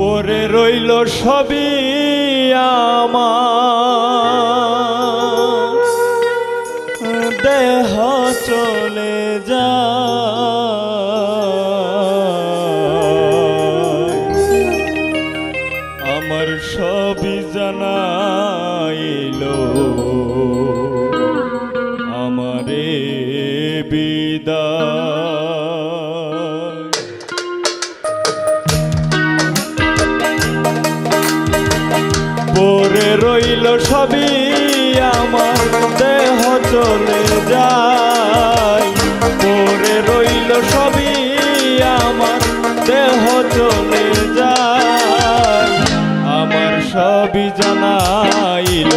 পরে রইল সবই আমার। দেহ চলে যা আমার সবই জানাইল পরে রইল সবই আমার, দেহ চলে যায়। পরে রইল সবই আমার, দেহ চলে যায়। আমার সবই জানাইল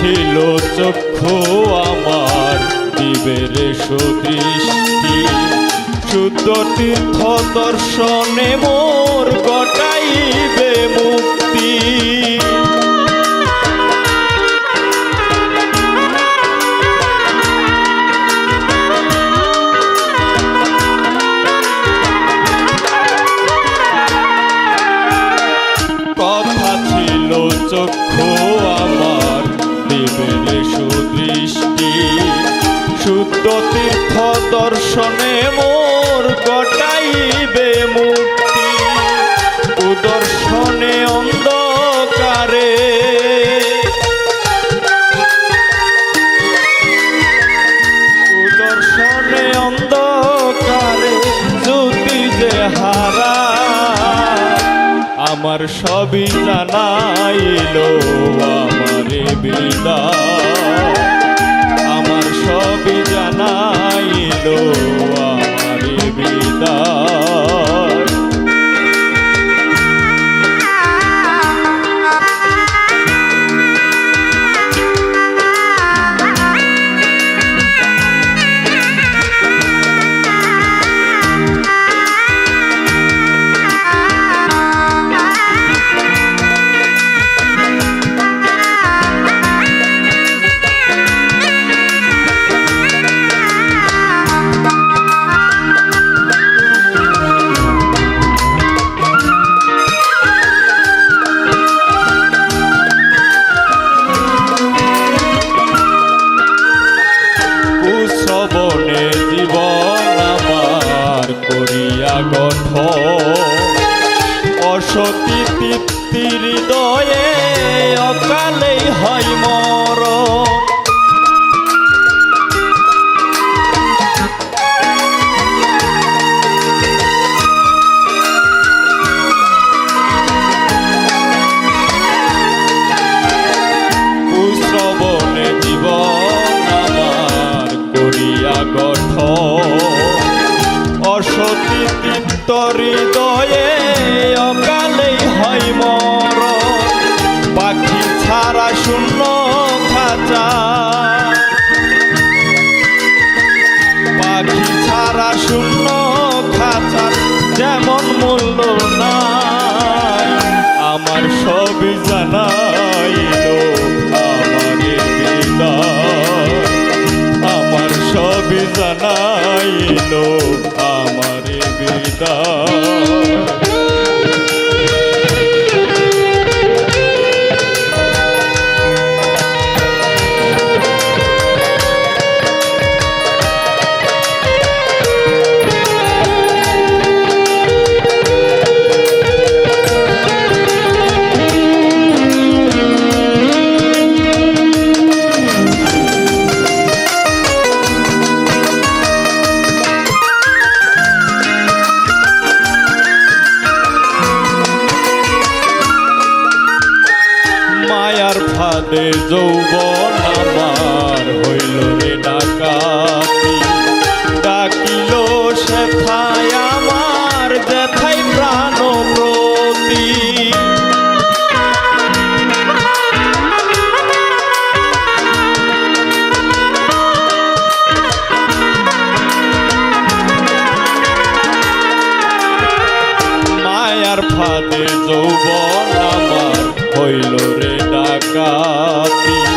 ছিল চক্ষু আমার দিবের সুদৃষ্টি। শুদ্ধ তীর্থ দর্শনে মোর গটাইবে মুক্তি। কথা ছিল চক্ষু আমার সবই জানাইলো আমারে বিদা আমার সবই জানাইল আমারে বিদায়। অসতী তৃপ্তি হৃদয়ে অকালেই হয় মর হৃদয়ে অকালেই হয় মর পাখি ছাড়া শূন্য খাঁচা। পাখি ছাড়া শূন্য খাঁচা যেমন মূল্য নাই, আমার সবই জানাইল আমারে বিদায়। আমার সবই জানাইল ফাঁদে যৌবন আমার হইল রে ডাকাতি। ডাকিল সে আমার যেথাই প্রাণ মায়ার ফাঁদে যৌবন আমার হইল রে ডাকাতি